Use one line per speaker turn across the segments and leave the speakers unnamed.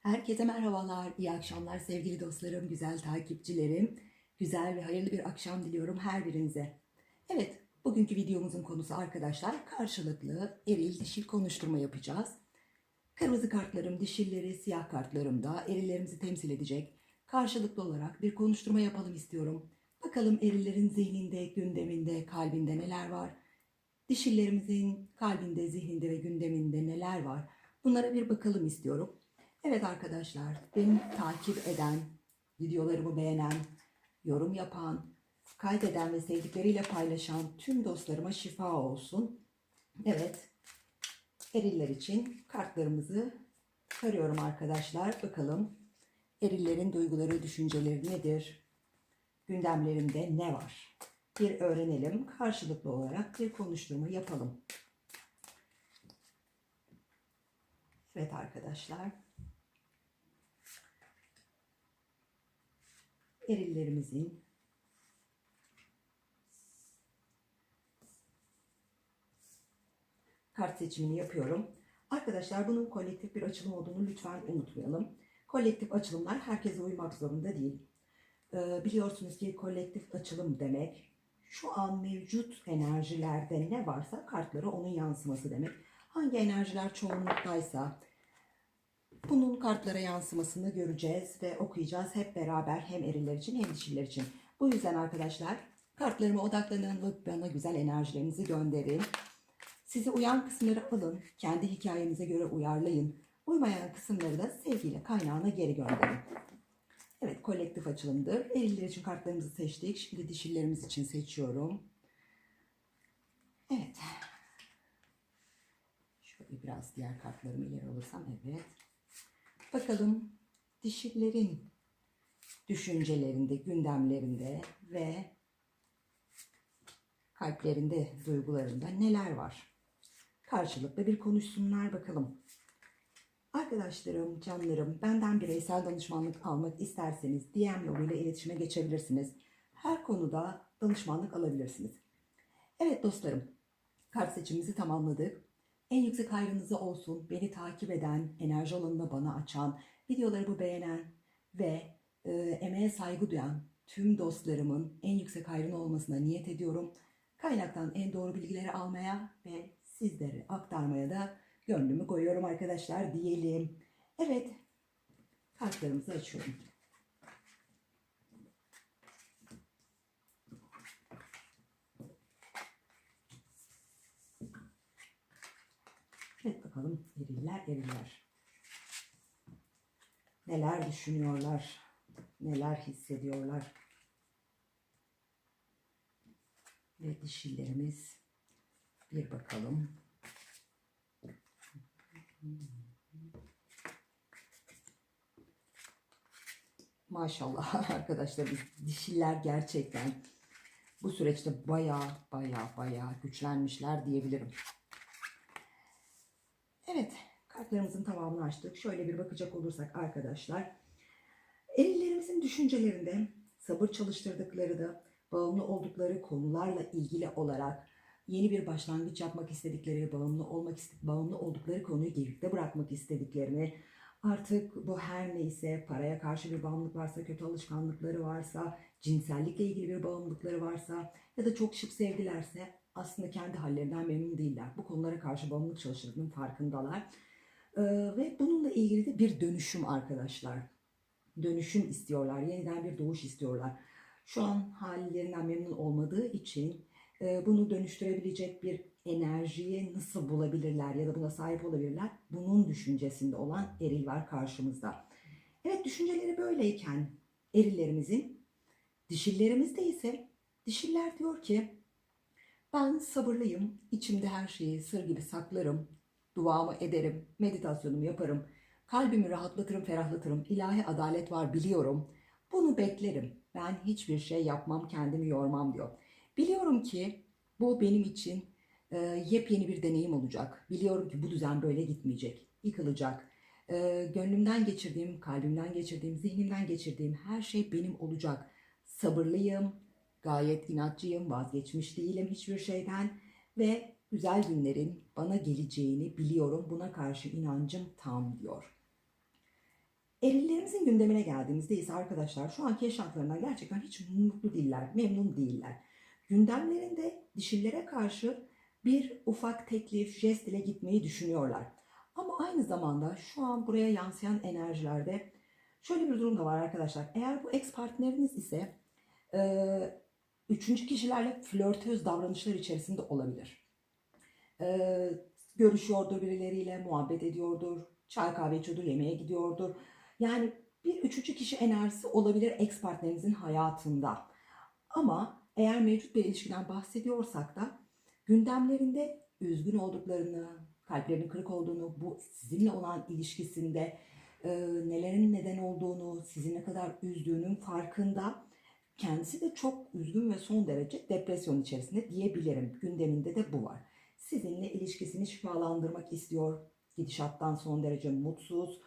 Herkese merhabalar, iyi akşamlar sevgili dostlarım, güzel takipçilerim. Güzel ve hayırlı bir akşam diliyorum her birinize. Evet, bugünkü videomuzun konusu arkadaşlar karşılıklı eril dişil konuşturma yapacağız. Kırmızı kartlarım, dişilleri, siyah kartlarım da erillerimizi temsil edecek. Karşılıklı olarak bir konuşturma yapalım istiyorum. Bakalım erillerin zihninde, gündeminde, kalbinde neler var? Dişillerimizin kalbinde, zihninde ve gündeminde neler var? Bunlara bir bakalım istiyorum. Evet arkadaşlar, beni takip eden, videolarımı beğenen, yorum yapan, kaydeden ve sevdikleriyle paylaşan tüm dostlarıma şifa olsun. Evet, eriller için kartlarımızı karıyorum arkadaşlar. Bakalım erillerin duyguları, düşünceleri nedir? Gündemlerinde ne var? Bir öğrenelim. Karşılıklı olarak bir konuşturma yapalım. Evet arkadaşlar. Erillerimizin kart seçimini yapıyorum. Arkadaşlar bunun kolektif bir açılım olduğunu lütfen unutmayalım. Kolektif açılımlar herkese uymak zorunda değil. Ee, biliyorsunuz ki kolektif açılım demek şu an mevcut enerjilerde ne varsa kartları onun yansıması demek. Hangi enerjiler çoğunluktaysa bunun kartlara yansımasını göreceğiz ve okuyacağız hep beraber hem eriller için hem dişiller için. Bu yüzden arkadaşlar kartlarıma odaklanın ve bana güzel enerjilerinizi gönderin. Sizi uyan kısımları alın, kendi hikayenize göre uyarlayın. Uymayan kısımları da sevgiyle kaynağına geri gönderin. Evet kolektif açılımdır. Eriller için kartlarımızı seçtik. Şimdi dişillerimiz için seçiyorum. Evet. Şöyle biraz diğer kartlarımı ileri alırsam evet. Bakalım dişillerin düşüncelerinde, gündemlerinde ve kalplerinde, duygularında neler var? Karşılıklı bir konuşsunlar bakalım. Arkadaşlarım, canlarım, benden bireysel danışmanlık almak isterseniz DM yoluyla iletişime geçebilirsiniz. Her konuda danışmanlık alabilirsiniz. Evet dostlarım, kart seçimimizi tamamladık. En yüksek hayrınıza olsun. Beni takip eden, enerji alanını bana açan, videolarımı beğenen ve e, emeğe saygı duyan tüm dostlarımın en yüksek hayrına olmasına niyet ediyorum. Kaynaktan en doğru bilgileri almaya ve sizlere aktarmaya da gönlümü koyuyorum arkadaşlar diyelim. Evet, kartlarımızı açıyorum. Evet bakalım eriller eriller. Neler düşünüyorlar, neler hissediyorlar. Ve dişillerimiz bir bakalım. Maşallah arkadaşlar biz dişiller gerçekten bu süreçte baya baya baya güçlenmişler diyebilirim. Evet, kartlarımızın tamamını açtık. Şöyle bir bakacak olursak arkadaşlar. Erillerimizin düşüncelerinde sabır çalıştırdıkları da bağımlı oldukları konularla ilgili olarak yeni bir başlangıç yapmak istedikleri, bağımlı olmak bağımlı oldukları konuyu geride bırakmak istediklerini, artık bu her neyse paraya karşı bir bağımlılık varsa, kötü alışkanlıkları varsa, cinsellikle ilgili bir bağımlılıkları varsa ya da çok şıp sevdilerse aslında kendi hallerinden memnun değiller. Bu konulara karşı bağımlılık çalıştırdığının farkındalar. Ee, ve bununla ilgili de bir dönüşüm arkadaşlar. Dönüşüm istiyorlar. Yeniden bir doğuş istiyorlar. Şu an hallerinden memnun olmadığı için e, bunu dönüştürebilecek bir enerjiyi nasıl bulabilirler ya da buna sahip olabilirler? Bunun düşüncesinde olan eril var karşımızda. Evet düşünceleri böyleyken erillerimizin, dişillerimizde ise dişiller diyor ki ben sabırlıyım. İçimde her şeyi sır gibi saklarım. Duamı ederim. Meditasyonumu yaparım. Kalbimi rahatlatırım, ferahlatırım. İlahi adalet var biliyorum. Bunu beklerim. Ben hiçbir şey yapmam, kendimi yormam diyor. Biliyorum ki bu benim için e, yepyeni bir deneyim olacak. Biliyorum ki bu düzen böyle gitmeyecek. Yıkılacak. E, gönlümden geçirdiğim, kalbimden geçirdiğim, zihnimden geçirdiğim her şey benim olacak. Sabırlıyım, Gayet inatçıyım, vazgeçmiş değilim hiçbir şeyden ve güzel günlerin bana geleceğini biliyorum. Buna karşı inancım tam diyor. Erillerimizin gündemine geldiğimizde ise arkadaşlar şu anki yaşantılarından gerçekten hiç mutlu değiller, memnun değiller. Gündemlerinde dişillere karşı bir ufak teklif, jest ile gitmeyi düşünüyorlar. Ama aynı zamanda şu an buraya yansıyan enerjilerde şöyle bir durum da var arkadaşlar. Eğer bu ex partneriniz ise üçüncü kişilerle flörtöz davranışlar içerisinde olabilir. E, görüşüyordur birileriyle, muhabbet ediyordur, çay kahve içiyordur, yemeğe gidiyordur. Yani bir üçüncü kişi enerjisi olabilir ex partnerinizin hayatında. Ama eğer mevcut bir ilişkiden bahsediyorsak da gündemlerinde üzgün olduklarını, kalplerinin kırık olduğunu, bu sizinle olan ilişkisinde e, nelerin neden olduğunu, sizi ne kadar üzdüğünün farkında. Kendisi de çok üzgün ve son derece depresyon içerisinde diyebilirim. Gündeminde de bu var. Sizinle ilişkisini şifalandırmak istiyor. Gidişattan son derece mutsuz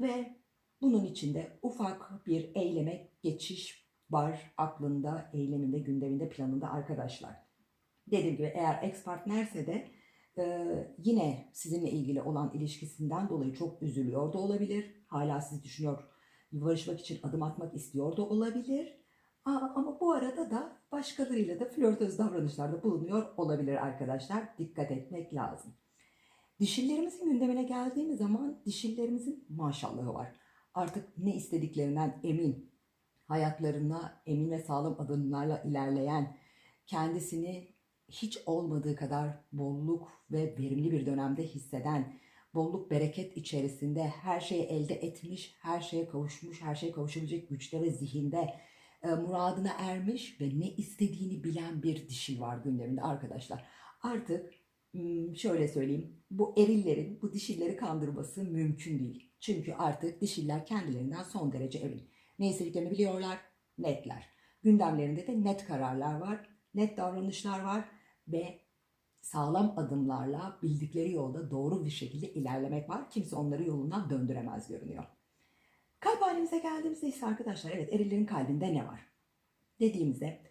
ve bunun içinde ufak bir eyleme geçiş var aklında, eyleminde, gündeminde, planında arkadaşlar. Dediğim gibi eğer ex partnerse de e, yine sizinle ilgili olan ilişkisinden dolayı çok üzülüyor da olabilir. Hala sizi düşünüyor, barışmak için adım atmak istiyor da olabilir. Ama bu arada da başkalarıyla da flörtöz davranışlarda bulunuyor olabilir arkadaşlar. Dikkat etmek lazım. Dişillerimizin gündemine geldiğimiz zaman dişillerimizin maşallahı var. Artık ne istediklerinden emin, hayatlarına emin ve sağlam adımlarla ilerleyen, kendisini hiç olmadığı kadar bolluk ve verimli bir dönemde hisseden, bolluk bereket içerisinde her şeyi elde etmiş, her şeye kavuşmuş, her şeye kavuşabilecek güçte ve zihinde e, muradına ermiş ve ne istediğini bilen bir dişil var gündeminde arkadaşlar. Artık şöyle söyleyeyim, bu erillerin bu dişilleri kandırması mümkün değil. Çünkü artık dişiller kendilerinden son derece emin. Ne istediklerini biliyorlar, netler. Gündemlerinde de net kararlar var, net davranışlar var ve sağlam adımlarla bildikleri yolda doğru bir şekilde ilerlemek var. Kimse onları yolundan döndüremez görünüyor. Kalp halimize geldiğimizde ise arkadaşlar evet erillerin kalbinde ne var? Dediğimizde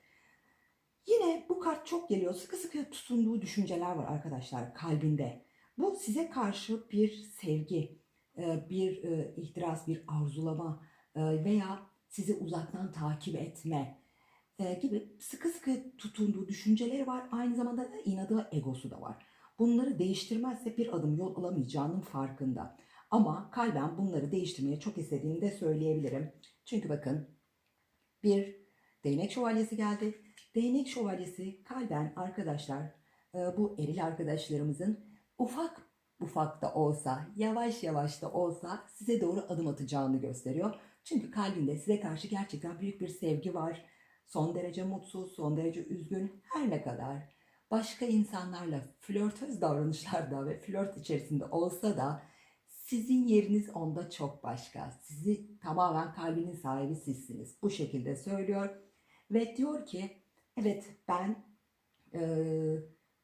yine bu kart çok geliyor. Sıkı sıkı tutunduğu düşünceler var arkadaşlar kalbinde. Bu size karşı bir sevgi, e, bir e, ihtiras, bir arzulama e, veya sizi uzaktan takip etme gibi sıkı sıkı tutunduğu düşünceleri var. Aynı zamanda da inadı ve egosu da var. Bunları değiştirmezse bir adım yol alamayacağının farkında. Ama kalben bunları değiştirmeye çok istediğini de söyleyebilirim. Çünkü bakın bir değnek şövalyesi geldi. Değnek şövalyesi kalben arkadaşlar bu eril arkadaşlarımızın ufak ufak da olsa, yavaş yavaş da olsa size doğru adım atacağını gösteriyor. Çünkü kalbinde size karşı gerçekten büyük bir sevgi var. Son derece mutsuz, son derece üzgün, her ne kadar başka insanlarla flörtöz davranışlarda ve flört içerisinde olsa da sizin yeriniz onda çok başka. Sizi tamamen kalbinin sahibi sizsiniz. Bu şekilde söylüyor. Ve diyor ki evet ben e,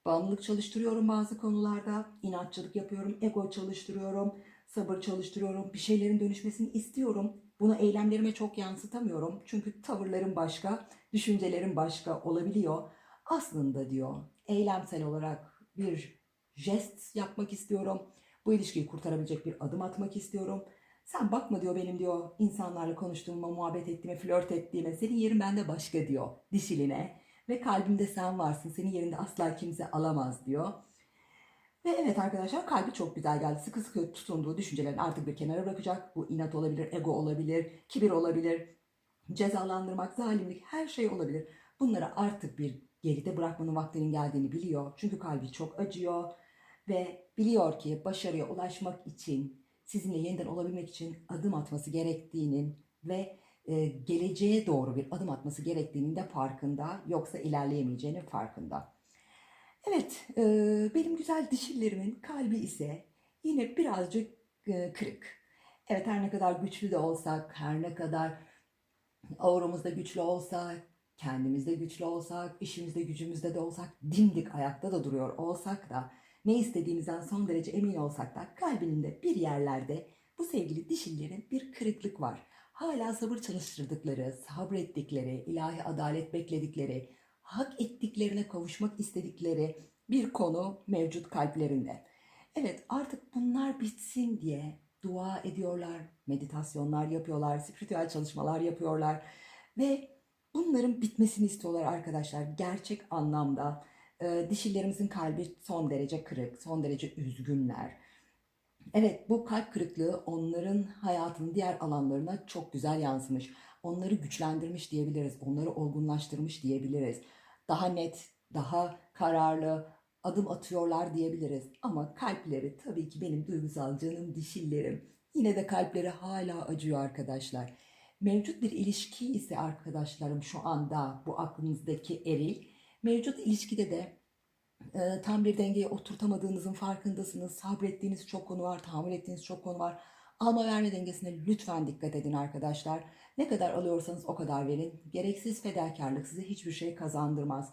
bağımlılık çalıştırıyorum bazı konularda. inatçılık yapıyorum, ego çalıştırıyorum, sabır çalıştırıyorum. Bir şeylerin dönüşmesini istiyorum. Bunu eylemlerime çok yansıtamıyorum. Çünkü tavırlarım başka, düşüncelerim başka olabiliyor. Aslında diyor eylemsel olarak bir jest yapmak istiyorum. Bu ilişkiyi kurtarabilecek bir adım atmak istiyorum. Sen bakma diyor benim diyor insanlarla konuştuğuma, muhabbet ettiğime, flört ettiğime. Senin yerin bende başka diyor dişiline. Ve kalbimde sen varsın. Senin yerinde asla kimse alamaz diyor. Ve evet arkadaşlar kalbi çok güzel geldi. Sıkı sıkı tutunduğu düşüncelerini artık bir kenara bırakacak. Bu inat olabilir, ego olabilir, kibir olabilir, cezalandırmak, zalimlik her şey olabilir. Bunları artık bir geride bırakmanın vaktinin geldiğini biliyor. Çünkü kalbi çok acıyor ve biliyor ki başarıya ulaşmak için, sizinle yeniden olabilmek için adım atması gerektiğinin ve e, geleceğe doğru bir adım atması gerektiğinin de farkında. Yoksa ilerleyemeyeceğinin farkında. Evet, e, benim güzel dişillerimin kalbi ise yine birazcık e, kırık. Evet her ne kadar güçlü de olsak, her ne kadar aurumuzda güçlü olsak, kendimizde güçlü olsak, işimizde gücümüzde de olsak, dimdik ayakta da duruyor olsak da, ne istediğimizden son derece emin olsak da kalbinde bir yerlerde bu sevgili dişillerin bir kırıklık var. Hala sabır çalıştırdıkları, sabrettikleri, ilahi adalet bekledikleri, hak ettiklerine kavuşmak istedikleri bir konu mevcut kalplerinde. Evet artık bunlar bitsin diye dua ediyorlar, meditasyonlar yapıyorlar, spiritüel çalışmalar yapıyorlar ve bunların bitmesini istiyorlar arkadaşlar. Gerçek anlamda e, dişilerimizin kalbi son derece kırık, son derece üzgünler. Evet bu kalp kırıklığı onların hayatının diğer alanlarına çok güzel yansımış. Onları güçlendirmiş diyebiliriz, onları olgunlaştırmış diyebiliriz. Daha net, daha kararlı adım atıyorlar diyebiliriz. Ama kalpleri tabii ki benim duygusal canım dişillerim. Yine de kalpleri hala acıyor arkadaşlar. Mevcut bir ilişki ise arkadaşlarım şu anda bu aklınızdaki eril. Mevcut ilişkide de e, tam bir dengeye oturtamadığınızın farkındasınız. Sabrettiğiniz çok konu var, tahammül ettiğiniz çok konu var. Alma verme dengesine lütfen dikkat edin arkadaşlar. Ne kadar alıyorsanız o kadar verin. Gereksiz fedakarlık size hiçbir şey kazandırmaz.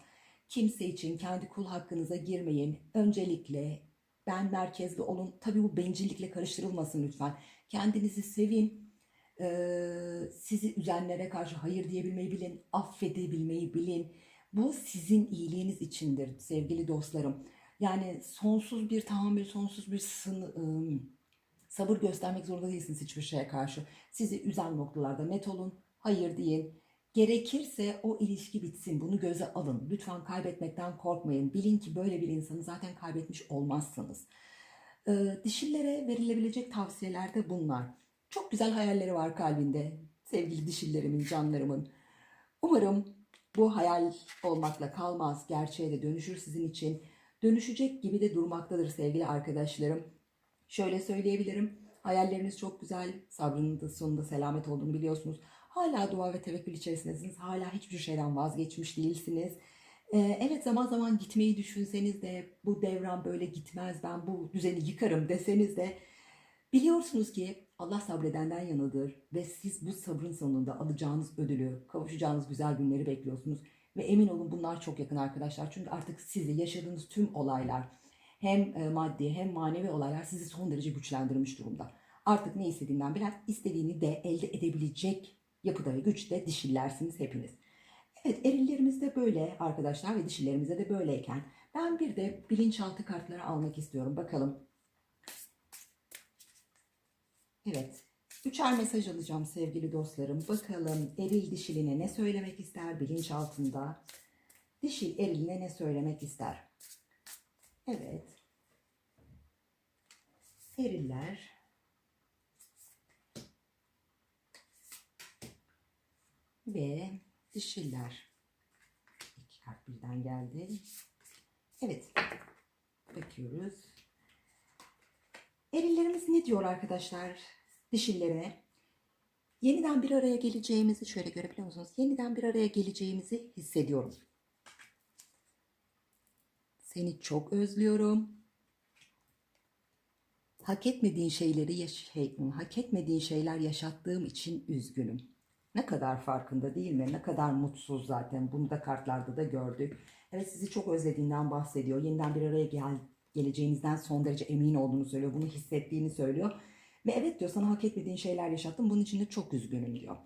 Kimse için kendi kul hakkınıza girmeyin. Öncelikle ben merkezli olun. Tabii bu bencillikle karıştırılmasın lütfen. Kendinizi sevin. Ee, sizi üzenlere karşı hayır diyebilmeyi bilin. Affedebilmeyi bilin. Bu sizin iyiliğiniz içindir sevgili dostlarım. Yani sonsuz bir tahammül, sonsuz bir sını, ım, sabır göstermek zorunda değilsiniz hiçbir şeye karşı. Sizi üzen noktalarda net olun, hayır deyin. Gerekirse o ilişki bitsin. Bunu göze alın. Lütfen kaybetmekten korkmayın. Bilin ki böyle bir insanı zaten kaybetmiş olmazsınız. Dişillere verilebilecek tavsiyeler de bunlar. Çok güzel hayalleri var kalbinde. Sevgili dişillerimin, canlarımın. Umarım bu hayal olmakla kalmaz. Gerçeğe de dönüşür sizin için. Dönüşecek gibi de durmaktadır sevgili arkadaşlarım. Şöyle söyleyebilirim. Hayalleriniz çok güzel. Sabrının da sonunda selamet olduğunu biliyorsunuz. Hala dua ve tevekkül içerisindesiniz. Hala hiçbir şeyden vazgeçmiş değilsiniz. Ee, evet zaman zaman gitmeyi düşünseniz de bu devran böyle gitmez ben bu düzeni yıkarım deseniz de biliyorsunuz ki Allah sabredenden yanıdır ve siz bu sabrın sonunda alacağınız ödülü, kavuşacağınız güzel günleri bekliyorsunuz. Ve emin olun bunlar çok yakın arkadaşlar. Çünkü artık sizi yaşadığınız tüm olaylar hem e, maddi hem manevi olaylar sizi son derece güçlendirmiş durumda. Artık ne istediğinden biraz istediğini de elde edebilecek yapıda ve güçte dişillersiniz hepiniz. Evet erillerimiz böyle arkadaşlar ve dişillerimizde de böyleyken ben bir de bilinçaltı kartları almak istiyorum. Bakalım. Evet. Üçer mesaj alacağım sevgili dostlarım. Bakalım eril dişiline ne söylemek ister bilinçaltında? Dişil eriline ne söylemek ister? Evet. Eriller ve dişiller. İki kart birden geldi. Evet. Bakıyoruz. Erillerimiz ne diyor arkadaşlar dişillere? Yeniden bir araya geleceğimizi şöyle görebiliyor musunuz? Yeniden bir araya geleceğimizi hissediyorum. Seni çok özlüyorum. Hak etmediğin şeyleri yaş- hak etmediğin şeyler yaşattığım için üzgünüm. Ne kadar farkında değil mi? Ne kadar mutsuz zaten. Bunu da kartlarda da gördük. Evet sizi çok özlediğinden bahsediyor. Yeniden bir araya gel geleceğinizden son derece emin olduğunu söylüyor. Bunu hissettiğini söylüyor. Ve evet diyor sana hak etmediğin şeyler yaşattım. Bunun için de çok üzgünüm diyor.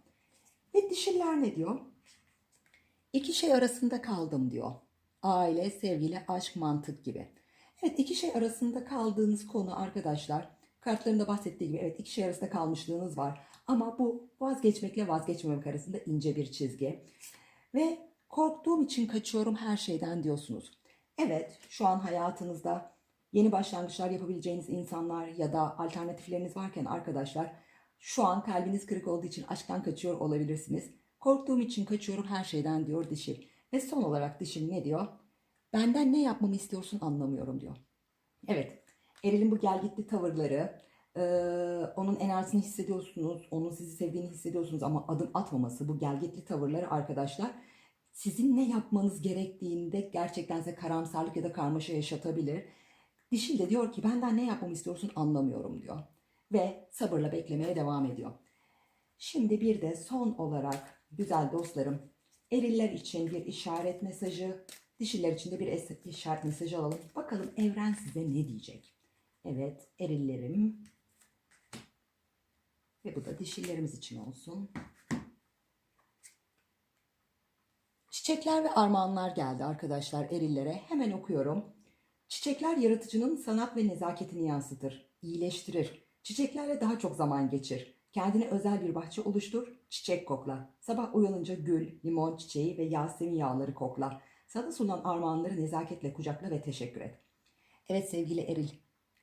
Ve dişiller ne diyor? İki şey arasında kaldım diyor. Aile, sevgili, aşk, mantık gibi. Evet iki şey arasında kaldığınız konu arkadaşlar. Kartlarında bahsettiği gibi evet iki şey arasında kalmışlığınız var. Ama bu vazgeçmekle vazgeçmemek arasında ince bir çizgi. Ve korktuğum için kaçıyorum her şeyden diyorsunuz. Evet şu an hayatınızda yeni başlangıçlar yapabileceğiniz insanlar ya da alternatifleriniz varken arkadaşlar şu an kalbiniz kırık olduğu için aşktan kaçıyor olabilirsiniz. Korktuğum için kaçıyorum her şeyden diyor dişil. Ve son olarak dişil ne diyor? Benden ne yapmamı istiyorsun anlamıyorum diyor. Evet Eril'in bu gelgitli tavırları, ee, onun enerjisini hissediyorsunuz, onun sizi sevdiğini hissediyorsunuz ama adım atmaması, bu gelgitli tavırları arkadaşlar sizin ne yapmanız gerektiğinde gerçekten size karamsarlık ya da karmaşa yaşatabilir. Dişil de diyor ki benden ne yapmamı istiyorsun anlamıyorum diyor. Ve sabırla beklemeye devam ediyor. Şimdi bir de son olarak güzel dostlarım eriller için bir işaret mesajı, dişiller için de bir işaret mesajı alalım. Bakalım evren size ne diyecek? Evet erillerim ve bu da dişillerimiz için olsun. Çiçekler ve armağanlar geldi arkadaşlar erillere. Hemen okuyorum. Çiçekler yaratıcının sanat ve nezaketini yansıtır, iyileştirir. Çiçeklerle daha çok zaman geçir. Kendine özel bir bahçe oluştur, çiçek kokla. Sabah uyanınca gül, limon çiçeği ve yasemin yağları kokla. Sana sunulan armağanları nezaketle kucakla ve teşekkür et. Evet sevgili Eril,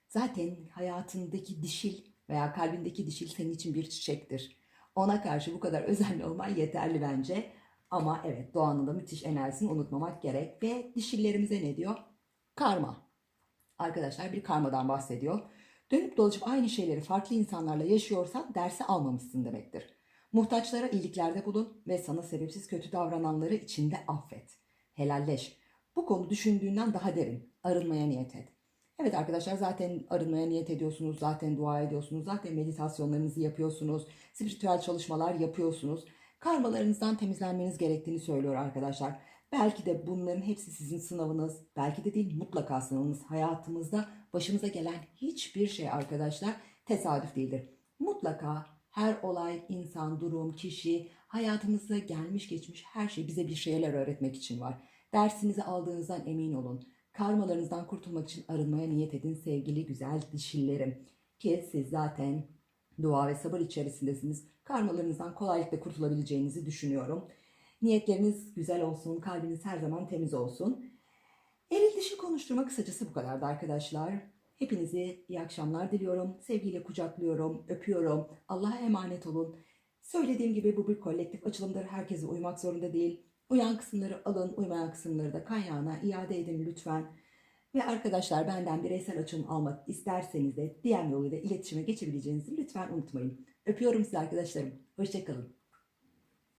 zaten hayatındaki dişil veya kalbindeki dişil senin için bir çiçektir. Ona karşı bu kadar özenli olman yeterli bence. Ama evet doğanın da müthiş enerjisini unutmamak gerek. Ve dişillerimize ne diyor? Karma. Arkadaşlar bir karmadan bahsediyor. Dönüp dolaşıp aynı şeyleri farklı insanlarla yaşıyorsan dersi almamışsın demektir. Muhtaçlara iyiliklerde bulun ve sana sebepsiz kötü davrananları içinde affet. Helalleş. Bu konu düşündüğünden daha derin. Arınmaya niyet et. Evet arkadaşlar zaten arınmaya niyet ediyorsunuz, zaten dua ediyorsunuz, zaten meditasyonlarınızı yapıyorsunuz, spiritüel çalışmalar yapıyorsunuz. Karmalarınızdan temizlenmeniz gerektiğini söylüyor arkadaşlar. Belki de bunların hepsi sizin sınavınız, belki de değil mutlaka sınavınız. Hayatımızda başımıza gelen hiçbir şey arkadaşlar tesadüf değildir. Mutlaka her olay, insan, durum, kişi, hayatımıza gelmiş geçmiş her şey bize bir şeyler öğretmek için var. Dersinizi aldığınızdan emin olun. Karmalarınızdan kurtulmak için arınmaya niyet edin sevgili güzel dişillerim. Ki siz zaten dua ve sabır içerisindesiniz. Karmalarınızdan kolaylıkla kurtulabileceğinizi düşünüyorum. Niyetleriniz güzel olsun, kalbiniz her zaman temiz olsun. Eril dişi konuşturma kısacası bu kadardı arkadaşlar. Hepinize iyi akşamlar diliyorum. Sevgiyle kucaklıyorum, öpüyorum. Allah'a emanet olun. Söylediğim gibi bu bir kolektif açılımdır. Herkese uymak zorunda değil. Uyan kısımları alın, uymayan kısımları da kaynağına iade edin lütfen. Ve arkadaşlar benden bireysel açılım almak isterseniz de DM yoluyla iletişime geçebileceğinizi lütfen unutmayın. Öpüyorum sizi arkadaşlarım. Hoşçakalın.